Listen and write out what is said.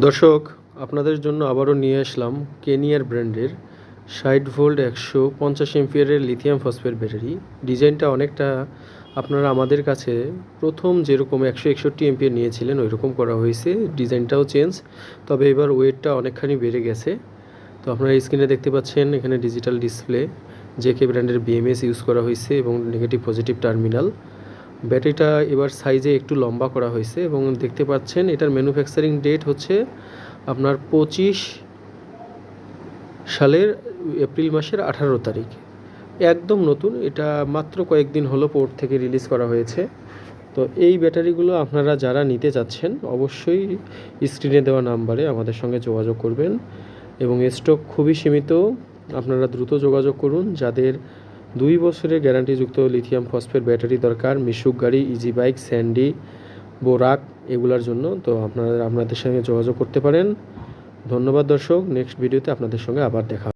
দর্শক, আপনাদের জন্য আবারও নিয়ে আসলাম কেনিয়ার ব্র্যান্ডের ষাট ভোল্ট একশো পঞ্চাশ এমপিয়ারের লিথিয়াম ফসফেট ব্যাটারি। ডিজাইনটা অনেকটা আপনারা আমাদের কাছে প্রথম যেরকম একশো একষট্টি এমপিয়ার নিয়েছিলেন ওই রকম করা হয়েছে। ডিজাইনটাও চেঞ্জ, তবে এবার ওয়েটটা অনেকখানি বেড়ে গেছে। তো আপনারা স্ক্রিনে দেখতে পাচ্ছেন, এখানে ডিজিটাল ডিসপ্লে, জেকে ব্র্যান্ডের বিএমএস ইউজ করা হয়েছে এবং নেগেটিভ পজিটিভ টার্মিনাল। ব্যাটারিটা এবার সাইজে একটু লম্বা করা হয়েছে এবং দেখতে পাচ্ছেন এটার ম্যানুফ্যাকচারিং ডেট হচ্ছে আপনার পঁচিশ সালের এপ্রিল মাসের আঠারো তারিখ। একদম নতুন, এটা মাত্র কয়েকদিন হলো পোর্ট থেকে রিলিজ করা হয়েছে। তো এই ব্যাটারিগুলো আপনারা যারা নিতে চাচ্ছেন, অবশ্যই স্ক্রিনে দেওয়া নাম্বারে আমাদের সঙ্গে যোগাযোগ করবেন এবং স্টক খুবই সীমিত। আপনারা দ্রুত যোগাযোগ করুন, যাদের দুই বছরের গ্যারান্টিযুক্ত লিথিয়াম ফসফেট ব্যাটারি দরকার, মিশুক গাড়ি ইজি বাইক স্যান্ডি, বোরাক, এগুলার জন্য তো আপনারা আপনাদের সঙ্গে যোগাযোগ করতে পারেন ধন্যবাদ দর্শক নেক্সট ভিডিওতে আপনাদের সঙ্গে আবার দেখা।